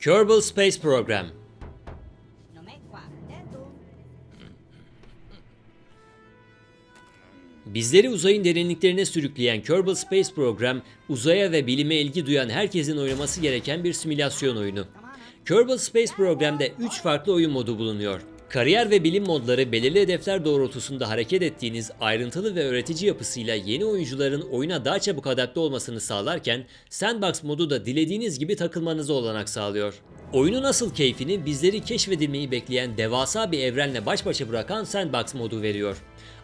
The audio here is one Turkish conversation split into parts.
Kerbal Space Program. Bizleri uzayın derinliklerine sürükleyen Kerbal Space Program, uzaya ve bilime ilgi duyan herkesin oynaması gereken bir simülasyon oyunu. Kerbal Space Program'da 3 farklı oyun modu bulunuyor. Kariyer ve bilim modları belirli hedefler doğrultusunda hareket ettiğiniz ayrıntılı ve öğretici yapısıyla yeni oyuncuların oyuna daha çabuk adapte olmasını sağlarken Sandbox modu da dilediğiniz gibi takılmanıza olanak sağlıyor. Oyunun asıl keyfini bizleri keşfedilmeyi bekleyen devasa bir evrenle baş başa bırakan Sandbox modu veriyor.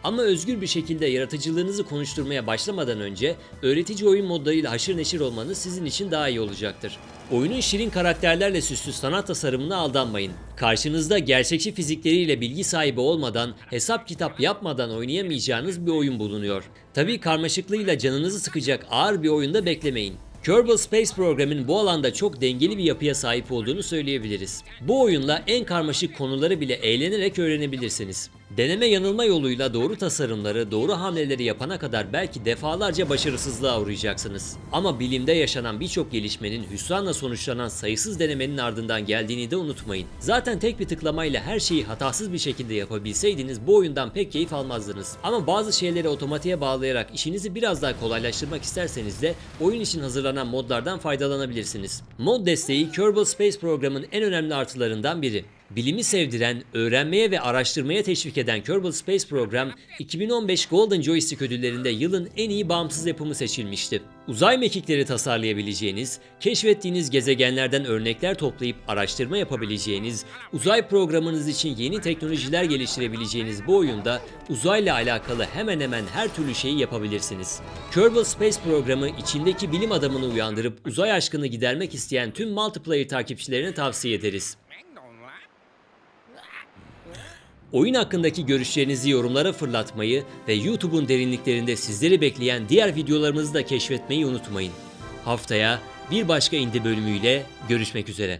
Ama özgür bir şekilde yaratıcılığınızı konuşturmaya başlamadan önce öğretici oyun modlarıyla haşır neşir olmanız sizin için daha iyi olacaktır. Oyunun şirin karakterlerle süslü sanat tasarımına aldanmayın. Karşınızda gerçekçi fizikleriyle bilgi sahibi olmadan, hesap kitap yapmadan oynayamayacağınız bir oyun bulunuyor. Tabii karmaşıklığıyla canınızı sıkacak ağır bir oyunda beklemeyin. Kerbal Space Program'ın bu alanda çok dengeli bir yapıya sahip olduğunu söyleyebiliriz. Bu oyunla en karmaşık konuları bile eğlenerek öğrenebilirsiniz. Deneme yanılma yoluyla doğru tasarımları, doğru hamleleri yapana kadar belki defalarca başarısızlığa uğrayacaksınız. Ama bilimde yaşanan birçok gelişmenin hüsranla sonuçlanan sayısız denemenin ardından geldiğini de unutmayın. Zaten tek bir tıklamayla her şeyi hatasız bir şekilde yapabilseydiniz bu oyundan pek keyif almazdınız. Ama bazı şeyleri otomatiğe bağlayarak işinizi biraz daha kolaylaştırmak isterseniz de oyun için hazırlanan modlardan faydalanabilirsiniz. Mod desteği Kerbal Space Program'ın en önemli artılarından biri. Bilimi sevdiren, öğrenmeye ve araştırmaya teşvik eden Kerbal Space Program, 2015 Golden Joystick ödüllerinde yılın en iyi bağımsız yapımı seçilmişti. Uzay mekikleri tasarlayabileceğiniz, keşfettiğiniz gezegenlerden örnekler toplayıp araştırma yapabileceğiniz, uzay programınız için yeni teknolojiler geliştirebileceğiniz bu oyunda uzayla alakalı hemen hemen her türlü şeyi yapabilirsiniz. Kerbal Space Programı içindeki bilim adamını uyandırıp uzay aşkını gidermek isteyen tüm multiplayer takipçilerine tavsiye ederiz. Oyun hakkındaki görüşlerinizi yorumlara fırlatmayı ve YouTube'un derinliklerinde sizleri bekleyen diğer videolarımızı da keşfetmeyi unutmayın. Haftaya bir başka indie bölümüyle görüşmek üzere.